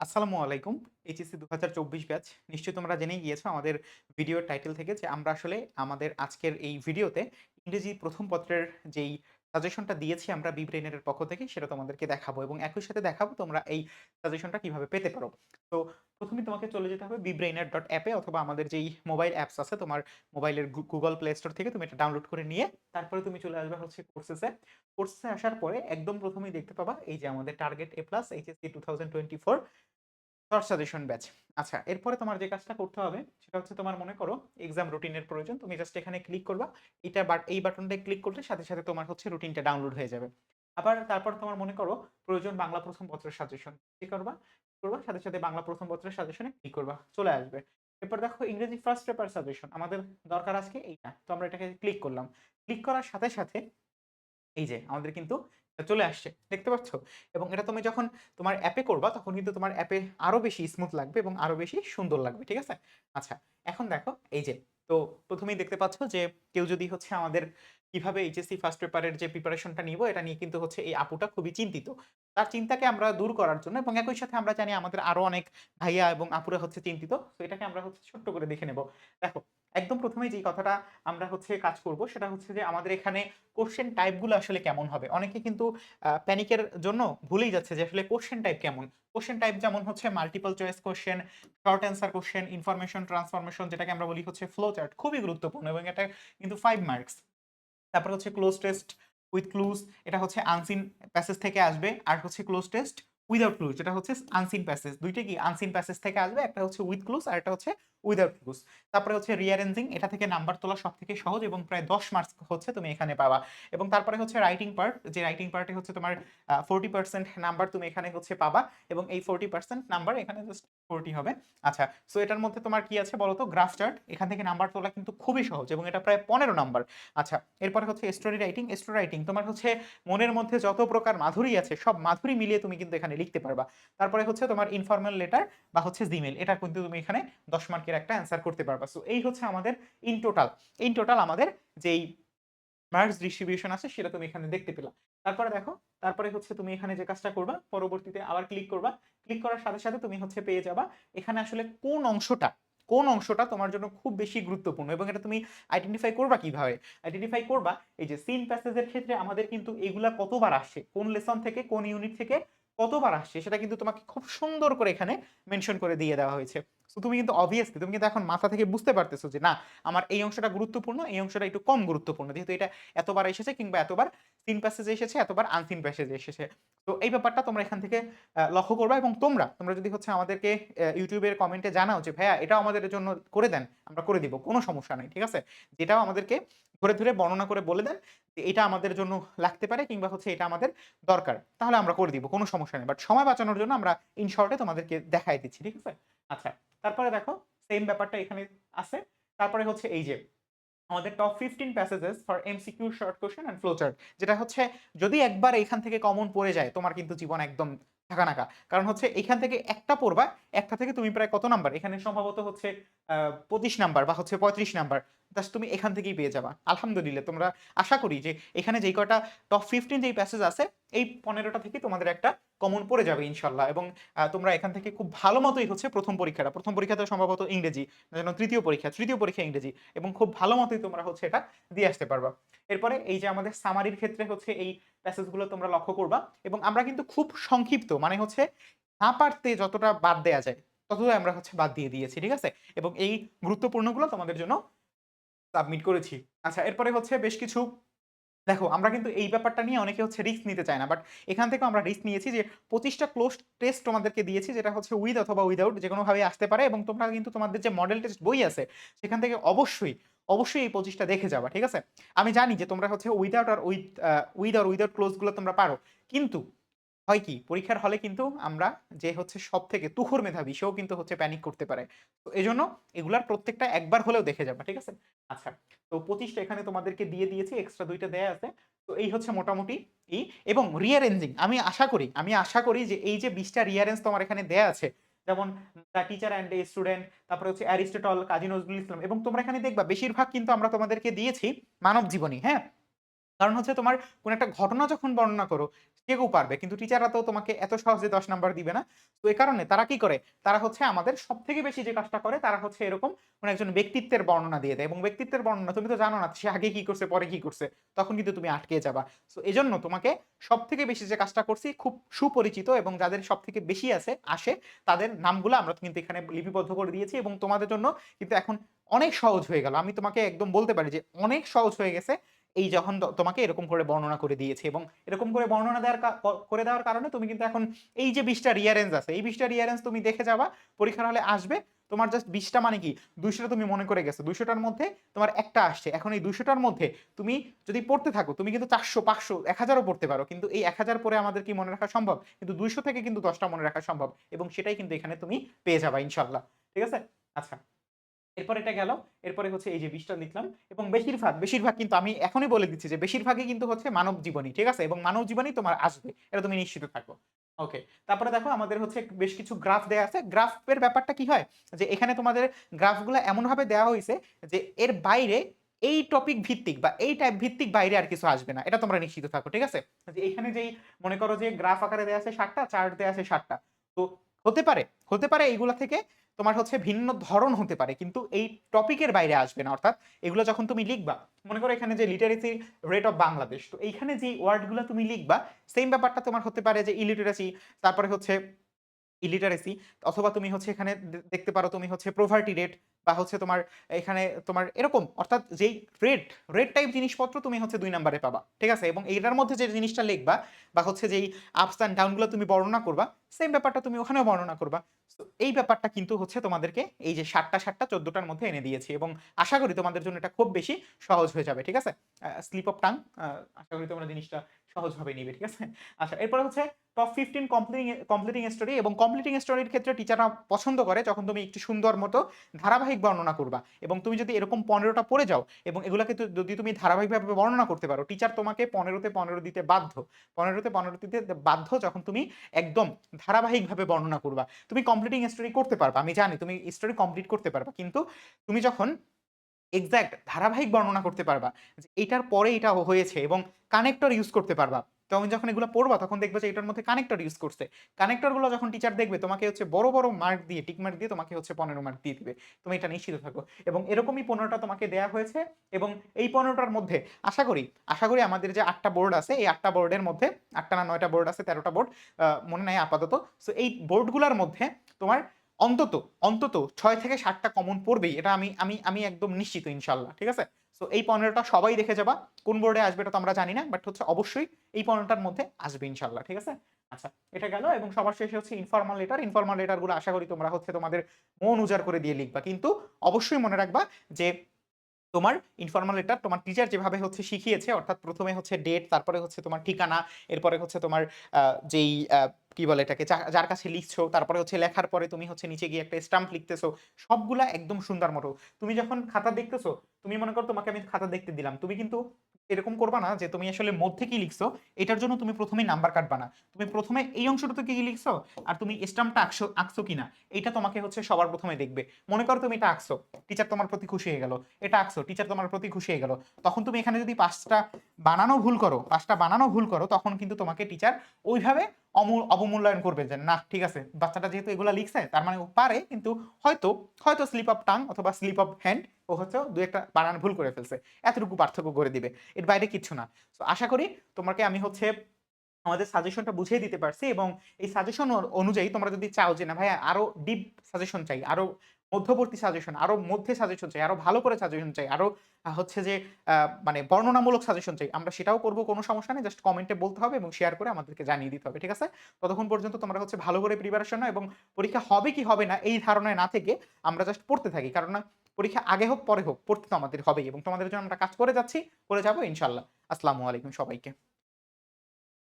আসসালামু আলাইকুম। HSC ২০২৪ batch. নিশ্চয়ই তোমরা জেনেই গিয়েছো আমাদের ভিডিওর টাইটেল থেকে যে আমরা আসলে আমাদের আজকের এই ভিডিওতে ইংরেজি প্রথম পত্রের যেই সাজেশনটা দিয়েছি আমরা বিব্রেনের পক্ষ থেকে সেটা তোমাদেরকে দেখাবো এবং একই সাথে দেখাবো তোমরা এই সাজেশনটা কীভাবে পেতে পারো। তো ১ম এই তোমাকে চলে যেতে হবে বিব্রেইনার ডট অ্যাপে অথবা আমাদের যেই মোবাইল অ্যাপস আছে তোমার মোবাইলের গুগল প্লে স্টোর থেকে তুমি এটা ডাউনলোড করে নিয়ে তারপরে তুমি চলে আসবে হচ্ছে কোর্সেস। কোর্সেস আসার পরে একদম প্রথমেই দেখতে পাবা এই যে আমাদের target A plus HSC 2024 short suggestion batch. আচ্ছা, এরপরে তোমার যে কাজটা করতে হবে সেটা হচ্ছে তোমার মনে করো এক্সাম রুটিনের প্রয়োজন। তুমি জাস্ট এখানে ক্লিক করবা। এটা বাট এই বাটনটায় ক্লিক করলে সাথে, সাথে তোমার হচ্ছে রুটিনটা ডাউনলোড হয়ে যাবে। আবার তারপর তোমার মনে করো প্রয়োজন বাংলা প্রথম পত্রের সাজেশন। কি করবা? করবা সাথে, সাথে বাংলা প্রথম পত্রের সাজেশনে ক্লিক করবা। চলে আসবে। এরপর দেখো ইংরেজি ফার্স্ট পেপার সাজেশন। আমাদের দরকার আজকে এইটা। তো আমরা এটাকে ক্লিক করলাম। ক্লিক করার সাথে, সাথে এই যে আমাদের কিন্তু চলে আসছে। দেখতে পাচ্ছ? এবং এটা তুমি যখন তোমার অ্যাপে করবা তখন কিন্তু তোমার অ্যাপে আরও বেশি স্মুথ লাগবে এবং আরও বেশি সুন্দর লাগবে। ঠিক আছে? আচ্ছা, এখন দেখো এই যে তো প্রথমেই দেখতে পাচ্ছ যে কেউ যদি হচ্ছে আমাদের কীভাবে এইচএসসি ফার্স্ট পেপারের যে প্রিপারেশনটা নিবো, এটা নিয়ে কিন্তু হচ্ছে এই আপুটা খুবই চিন্তিত। তার চিন্তাকে আমরা দূর করার জন্য এবং একই সাথে আমরা জানি আমাদের আরও অনেক ভাইয়া এবং আপুরা হচ্ছে চিন্তিত। তো এটাকে আমরা হচ্ছে ছোট্ট করে দেখে নেব। দেখো, একদম ১ম এই যেই কথাটা আমরা হচ্ছে কাজ করব, সেটা হচ্ছে যে আমাদের এখানে কোশ্চেন টাইপগুলো আসলে কেমন হবে? অনেকে কিন্তু প্যানিকের জন্য ভুলেই যাচ্ছে যে আসলে কোশ্চেন টাইপ কেমন? কোশ্চেন টাইপ যেমন হচ্ছে multiple choice question short answer question information transformation যেটাকে আমরা বলি হচ্ছে ফ্লো চার্ট খুবই গুরুত্বপূর্ণ এবং এটা কিন্তু ফাইভ মার্কস। তারপর হচ্ছে ক্লোজ টেস্ট উইথ ক্লুজ এটা হচ্ছে আনসিন প্যাসেজ থেকে আসবে। আর হচ্ছে ক্লোজ টেস্ট উইদাউট ক্লুজ এটা হচ্ছে আনসিন প্যাসেজ। দুইটা কি আনসিন প্যাসেজ থেকে আসবে। একটা হচ্ছে উইথ ক্লুজ আর একটা হচ্ছে উইথআউট ক্লুজ। তারপরে হচ্ছে রিয়ারেঞ্জিং এটা থেকে নাম্বার তোলা সব থেকে সহজ এবং প্রায় ১০ মার্কস হচ্ছে তুমি এখানে পাবা। এবং তারপরে হচ্ছে রাইটিং পার্ট যে রাইটিং পার্টে হচ্ছে তোমার আ 40% নাম্বার তুমি এখানে হচ্ছে পাবা এবং এই 40% নাম্বার এখানে জাস্ট 40 হবে। আচ্ছা, সো এটার মধ্যে তোমার কি আছে বলো তো? গ্রাফ চার্ট এখান থেকে নাম্বার তোলা কিন্তু খুবই সহজ এবং এটা প্রায় ১৫ নাম্বার। আচ্ছা, এরপরে হচ্ছে স্টোরি রাইটিং। স্টোরি রাইটিং তোমার হচ্ছে মনের মধ্যে যত প্রকার মাধুরী আছে সব মাধুরী মিলিয়ে তুমি কিন্তু এখানে লিখতে পারবা। তারপরে হচ্ছে তোমার ইনফরমাল লেটার বা হচ্ছে জিমেইল এটা কিন্তু তুমি এখানে ১০ মার্কের একটা অ্যান্সার করতে পারবা। সো এই হচ্ছে আমাদের ইন টোটাল ইন টোটাল আমাদের যেই মার্কস ডিস্ট্রিবিউশন আছে সেটা তুমি এখানে দেখতে পেলা। তারপরে দেখো, তারপরে হচ্ছে তুমি এখানে যে কাজটা করবা পরবর্তীতে আবার ক্লিক করবা। ক্লিক করার সাথে, সাথে তুমি হচ্ছে পেয়ে যাবা এখানে আসলে কোন অংশটা, কোন অংশটা তোমার জন্য খুব বেশি গুরুত্বপূর্ণ এবং এটা তুমি আইডেন্টিফাই করবা কীভাবে? আইডেন্টিফাই করবা এই যে সিন প্যাসেজের ক্ষেত্রে আমাদের কিন্তু এগুলা কতবার আসছে, কোন লেসন থেকে কোন ইউনিট থেকে কতবার আসছে সেটা কিন্তু তোমাকে খুব সুন্দর করে এখানে মেনশন করে দিয়ে দেওয়া হয়েছে। সো তুমি কিন্তু obviously তুমি কিন্তু এখন মাথা থেকে বুঝতে পারতেছো যে না আমার এই অংশটা গুরুত্বপূর্ণ, এই অংশটা একটু কম গুরুত্বপূর্ণ। যেহেতু এটা এতবার এসেছে কিংবা এতবার সিন প্যাসেজ এসেছে, এতবার আনসিন প্যাসেজ এসেছে। তো এই ব্যাপারটা তোমরা এখান থেকে লক্ষ্য করবা এবং তোমরা, তোমরা যদি হচ্ছে আমাদেরকে ইউটিউবের কমেন্টে জানাও যে ভাইয়া এটাও আমাদের জন্য করে দেন, আমরা করে দিব। কোনো সমস্যা নাই। ঠিক আছে? যেটাও আমাদেরকে ধরে, ধরে বর্ণনা করে বলে দেন যে এটা আমাদের জন্য লাগতে পারে কিংবা হচ্ছে এটা আমাদের দরকার। তাহলে আমরা করে দিব। কোনো সমস্যা নেই। বাট সময় বাঁচানোর জন্য আমরা ইন শর্ট তোমাদেরকে দেখাই দিচ্ছি। ঠিক আছে? আচ্ছা, তারপরে দেখো সেম ব্যাপারটা এখানে আছে। তারপরে হচ্ছে এই যে আমাদের top 15 passages for MCQ short question and flowchart যেটা হচ্ছে যদি একবার এখান থেকে কমন পড়ে যায় তোমার কিন্তু জীবন একদম থাকা নাকা কারণ হচ্ছে এখান থেকে একটা পড়বা, একটা থেকে তুমি প্রায় কত নাম্বার? এখানে সম্ভবত হচ্ছে পঁচিশ ২৫ নাম্বার বা হচ্ছে ৩৫ নাম্বার। জাস্ট তুমি এখান থেকেই পেয়ে যাবা। আলহামদুলিল্লাহ তোমরা আশা করি যে এখানে যেই কয়টা টপ 15 যেই প্যাসেজ আছে এই ১৫ টা থেকেই তোমাদের একটা কমন পড়ে যাবে ইনশাআল্লাহ এবং তোমরা এখান থেকে খুব ভালো মতোই হচ্ছে ১ম পরীক্ষাটা। ১ম পরীক্ষাতে সম্ভবত ইংরেজি, যেন তৃতীয় পরীক্ষা, তৃতীয় পরীক্ষা ইংরেজি এবং খুব ভালো মতোই তোমরা হচ্ছে এটা দিয়ে আসতে পারবা। এরপরে এই যে আমাদের সামারির ক্ষেত্রে হচ্ছে এই প্যাসেজগুলো তোমরা লক্ষ্য করবা এবং আমরা কিন্তু খুব সংক্ষিপ্ত মানে হচ্ছে না পারতে যতটা বাদ দেয়া যায় ততটাই আমরা হচ্ছে বাদ দিয়ে দিয়েছি। ঠিক আছে? এবং এই গুরুত্বপূর্ণগুলো তোমাদের জন্য সাবমিট করেছি। আচ্ছা, এরপরে হচ্ছে বেশ কিছু দেখো আমরা কিন্তু এই ব্যাপারটা নিয়ে অনেকে হচ্ছে রিস্ক নিতে চায় না। বাট এখান থেকেও আমরা রিস্ক নিয়েছি যে পঁচিশটা ক্লোজ টেস্ট তোমাদেরকে দিয়েছি যেটা হচ্ছে উইথ অথবা উইথআউট যেকোনোভাবেই আসতে পারে এবং তোমরা কিন্তু তোমাদের যে মডেল টেস্ট বই আছে সেখান থেকে অবশ্যই, অবশ্যই এই পঁচিশটা দেখে যাবা। ঠিক আছে? আমি জানি যে তোমরা হচ্ছে উইদাউট আর উইথ উইথ অর উইথআউট ক্লোজগুলো তোমরা পারো। কিন্তু হয় কি পরীক্ষার হলে কিন্তু আমরা যে হচ্ছে সব থেকে তুখোড় মেধাবী সেও কিন্তু হচ্ছে প্যানিক করতে পারে। তো এই জন্য এগুলার প্রত্যেকটা একবার হলেও দেখে যাবে ঠিক আছে? আচ্ছা, তো ২৫ টা এখানে তোমাদেরকে দিয়ে দিয়েছি। এক্সট্রা দুইটা দেয়া আছে। তো এই হচ্ছে মোটামুটি ই এবং রিয়ারেঞ্জিং আমি আশা করি, আমি আশা করি যে এই যে ২০ টা রিঅ্যারেঞ্জ তোমার এখানে দেয়া আছে যেমন the teacher and a student তারপরে হচ্ছে অ্যারিস্টটল, কাজী নজরুল ইসলাম এবং তোমরা এখানে দেখবা বেশিরভাগ কিন্তু আমরা তোমাদেরকে দিয়েছি মানব জীবনী। হ্যাঁ? কারণ হচ্ছে তোমার কোন একটা ঘটনা যখন বর্ণনা করো, কেউ পারবে। কিন্তু টিচাররা তো তোমাকে এত সহজে ১০ নাম্বার দিবে না। তো এ কারণে তারা কি করে? তারা হচ্ছে আমাদের সবথেকে বেশি যে কাজটা করে তারা হচ্ছে এরকম কোন একজন ব্যক্তিত্বের বর্ণনা দিয়ে দেয় এবং ব্যক্তিত্বের বর্ণনা তুমি তো জানো না সে আগে কি করছে, পরে কি করছে। তখন কিন্তু তুমি আটকে যাবা। সো এজন্য তোমাকে সব থেকে বেশি যে কাজটা করছি খুব সুপরিচিত এবং যাদের সব থেকে বেশি আছে আসে তাদের নামগুলো আমরা কিন্তু এখানে লিপিবদ্ধ করে দিয়েছি এবং তোমাদের জন্য কিন্তু এখন অনেক সহজ হয়ে গেল। আমি তোমাকে একদম বলতে পারি যে অনেক সহজ হয়ে গেছে। এই যখন তোমাকে এরকম করে বর্ণনা করে দিয়েছে এবং এরকম করে বর্ণনা দেওয়ার করে দেওয়ার কারণে তুমি কিন্তু এখন এই যে ২০ টা রিয়ারেঞ্জ আছে, এই ২০ টা রিয়ারেঞ্জ তুমি দেখে যাবা, পরীক্ষার হলে আসবে। তোমার জাস্ট বিশটা মানে কি? ২০০ টা তুমি মনে করে গেছো। ২০০ টার মধ্যে তোমার একটা আসছে। এখন এই দুশোটার মধ্যে তুমি যদি পড়তে থাকো, তুমি কিন্তু চারশো পাঁচশো এক হাজারও পড়তে পারো। কিন্তু এই এক হাজার পরে আমাদের কি মনে রাখা সম্ভব? কিন্তু ২০০ থেকে কিন্তু দশটা মনে রাখা সম্ভব এবং সেটাই কিন্তু এখানে তুমি পেয়ে যাবা ইনশাল্লাহ ঠিক আছে? আচ্ছা। এরপর এটা গেল। এরপরে হচ্ছে এই যে ২০ টা লিখলাম এবং বেশিরভাগ, বেশিরভাগ কিন্তু আমি এখনই বলে দিচ্ছি যে বেশিরভাগই কিন্তু হচ্ছে মানব জীবনী। ঠিক আছে? এবং মানব জীবনী তোমার আসবে। এটা তুমি নিশ্চিত থাকো। ওকে। তারপরে দেখো আমাদের হচ্ছে বেশ কিছু গ্রাফ দেয়া আছে। গ্রাফের ব্যাপারটা কি হয়? যে এখানে তোমাদের গ্রাফগুলা এমনভাবে দেওয়া হয়েছে যে এর বাইরে এই টপিক ভিত্তিক বা এই টাইপ ভিত্তিক বাইরে আর কিছু আসবে না। এটা তোমরা নিশ্চিত থাকো। ঠিক আছে? যে এখানে যেই মনে করো যে গ্রাফ আকারে দেওয়া আছে ষাটটা চার্ট দেওয়া আছে ষাটটা তো হতে পারে, হতে পারে এইগুলা থেকে তোমার হচ্ছে ভিন্ন ধরন হতে পারে। কিন্তু এই টপিকের বাইরে আসবে না। অর্থাৎ এগুলো যখন তুমি লিখবা, মনে করো এখানে যে লিটারেসি রেট অফ বাংলাদেশ। তো এইখানে যে ওয়ার্ডগুলো তুমি লিখবা, সেম ব্যাপারটা তোমার হতে পারে যে ইলিটারেসি, তারপরে হচ্ছে ইলিটারেসি অথবা তুমি হচ্ছে এখানে দেখতে পারো তুমি হচ্ছে পোভার্টি রেট বা হচ্ছে তোমার এখানে তোমার এরকম অর্থাৎ যেই রেট, রেট টাইপ জিনিসপত্র তুমি হচ্ছে দুই নাম্বারে পাবা। ঠিক আছে? এবং এইটার মধ্যে যে জিনিসটা লিখবা বা হচ্ছে যেই আপস অ্যান্ড ডাউনগুলো তুমি বর্ণনা করবা, সেম ব্যাপারটা তুমি ওখানেও বর্ণনা করবা। তো এই ব্যাপারটা কিন্তু হচ্ছে তোমাদেরকে এই যে ৭ টা ৭ টা ১৪ টার মধ্যে এনে দিয়েছি এবং আশা করি তোমাদের জন্য এটা খুব বেশি সহজ হয়ে যাবে। ঠিক আছে? স্লিপ অফ টাং আশা করি তোমরা জিনিসটা সহজভাবে নিবে। ঠিক আছে? আচ্ছা এরপরে হচ্ছে টপ 15 কমপ্লিটিং কমপ্লিটিং স্টোরি এবং কমপ্লিটিং স্টোরির ক্ষেত্রে টিচাররা পছন্দ করে যখন তুমি একটু সুন্দর মতো ধারাবাহিক বর্ণনা করবা এবং তুমি যদি এরকম ১৫ টা পড়ে যাও এবং এগুলোকে যদি তুমি ধারাবাহিকভাবে বর্ণনা করতে পারো, টিচার তোমাকে ১৫ তে ১৫ দিতে বাধ্য। ১৫ তে ১৫ দিতে বাধ্য যখন তুমি একদম ধারাবাহিকভাবে বর্ণনা করবা। তুমি কমপ্লিটিং স্টোরি করতে পারবা। আমি জানি তুমি স্টোরি কমপ্লিট করতে পারবা। কিন্তু তুমি যখন এক্সাক্ট ধারাবাহিক বর্ণনা করতে পারবা যে এটার পরে এটা হয়েছে এবং কানেক্টর ইউজ করতে পারবা। তুমি যখন এগুলো পড়বা তখন দেখবে যে এটার মধ্যে কানেক্টর ইউজ করছে। কানেক্টরগুলো যখন টিচার দেখবে তোমাকে হচ্ছে বড়, বড় মার্ক দিয়ে টিক মার্ক দিয়ে তোমাকে হচ্ছে ১৫ মার্ক দিয়ে দিবে। তুমি এটা নিশ্চিত থাকো। এবং এরকমই ১৫ টা তোমাকে দেয়া হয়েছে এবং এই ১৫ টার মধ্যে আশা করি, আশা করি আমাদের যে ৮ টা বোর্ড আছে এই ৮ টা বোর্ডের মধ্যে ৮ টা না ৯ টা বোর্ড আছে ১৩ টা বোর্ড মনে নাই আপাতত। সো এই বোর্ডগুলার মধ্যে তোমার অন্তত, অন্তত ছয় থেকে ৭ টা কমন পড়বেই। এটা আমি আমি আমি একদম নিশ্চিত ইনশাল্লাহ ঠিক আছে? সো এই পনেরোটা সবাই দেখে যাবা। কোন বোর্ডে আসবে এটা তো আমরা জানি না। বাট হচ্ছে অবশ্যই এই ১৫ টার মধ্যে আসবে ইনশাল্লাহ ঠিক আছে? আচ্ছা এটা গেল এবং সবার শেষে হচ্ছে ইনফর্মাল লেটার। ইনফর্মাল লেটারগুলো আশা করি তোমরা হচ্ছে তোমাদের মন উজাড় করে দিয়ে লিখবা। কিন্তু অবশ্যই মনে রাখবা যে তোমার ইনফর্মাল লেটার তোমার টিচার যেভাবে হচ্ছে শিখিয়েছে অর্থাৎ প্রথমে হচ্ছে ডেট, তারপরে হচ্ছে তোমার ঠিকানা, এরপরে হচ্ছে তোমার যেই কি বলে এটাকে যার কাছে লিখছো, তারপরে হচ্ছে লেখার পরে তুমি হচ্ছে নিচে গিয়ে একটা স্টাম্প লিখতেছো। সবগুলা একদম সুন্দর মতো। তুমি যখন খাতা দেখতেছো, তুমি মনে করো তোমাকে আমি খাতা দেখতে দিলাম। তুমি কিন্তু এরকম করবা না যে তুমি আসলে মধ্যে কি লিখছো, এটার জন্য তুমি ১ম এই নাম্বার কাটবা না। তুমি ১ম এ এই অংশটাতে কি লিখছো আর তুমি স্টাম্পটা আঁকছো আঁকছো কিনা এটা তোমাকে হচ্ছে সবার প্রথমে দেখবে। মনে করো তুমি এটা আঁকছো, টিচার তোমার প্রতি খুশি হয়ে গেল। এটা আঁকছো, টিচার তোমার প্রতি খুশি হয়ে গেল। তখন তুমি এখানে যদি ৫ টা বানানো ভুল করো, পাঁচটা বানানো ভুল করো তখন কিন্তু তোমাকে টিচার ওইভাবে অবমূল্যায়ন করবে যে না ঠিক আছে বাচ্চাটা যেহেতু এগুলা লিখছে তার মানে ও পারে কিন্তু হয়তো, হয়তো স্লিপ অফ টাং অথবা স্লিপ অফ হ্যান্ড ও হচ্ছে দু একটা বানান ভুল করে ফেলছে। এতটুকু পার্থক্য করে দিবে। এর বাইরে কিচ্ছু না। সো আশা করি তোমাকে আমি হচ্ছে আমাদের সাজেশনটা বুঝিয়ে দিতে পারছি এবং এই সাজেশন অনুযায়ী তোমরা যদি চাও যে না ভাইয়া আরও ডিপ সাজেশন চাই, আরও মধ্যবর্তী সাজেশন, আরও মধ্যে সাজেশন চাই, আরও ভালো করে সাজেশন চাই, আরও হচ্ছে যে মানে বর্ণনামূলক সাজেশন চাই। আমরা সেটাও করব কোনো সমস্যা নেই। জাস্ট কমেন্টে বলতে হবে এবং শেয়ার করে আমাদেরকে জানিয়ে দিতে হবে। ঠিক আছে? ততক্ষণ পর্যন্ত তোমরা হচ্ছে ভালো করে প্রিপারেশন এবং পরীক্ষা হবে কি হবে না এই ধারণায় না থেকে আমরা জাস্ট পড়তে থাকি। কারণ পরীক্ষা আগে হোক পরে হোক পড়তে তো আমাদের হবেই এবং তোমাদের জন্য আমরা কাজ করে যাচ্ছি, করে যাব ইনশাআল্লাহ। আসসালামু আলাইকুম সবাইকে।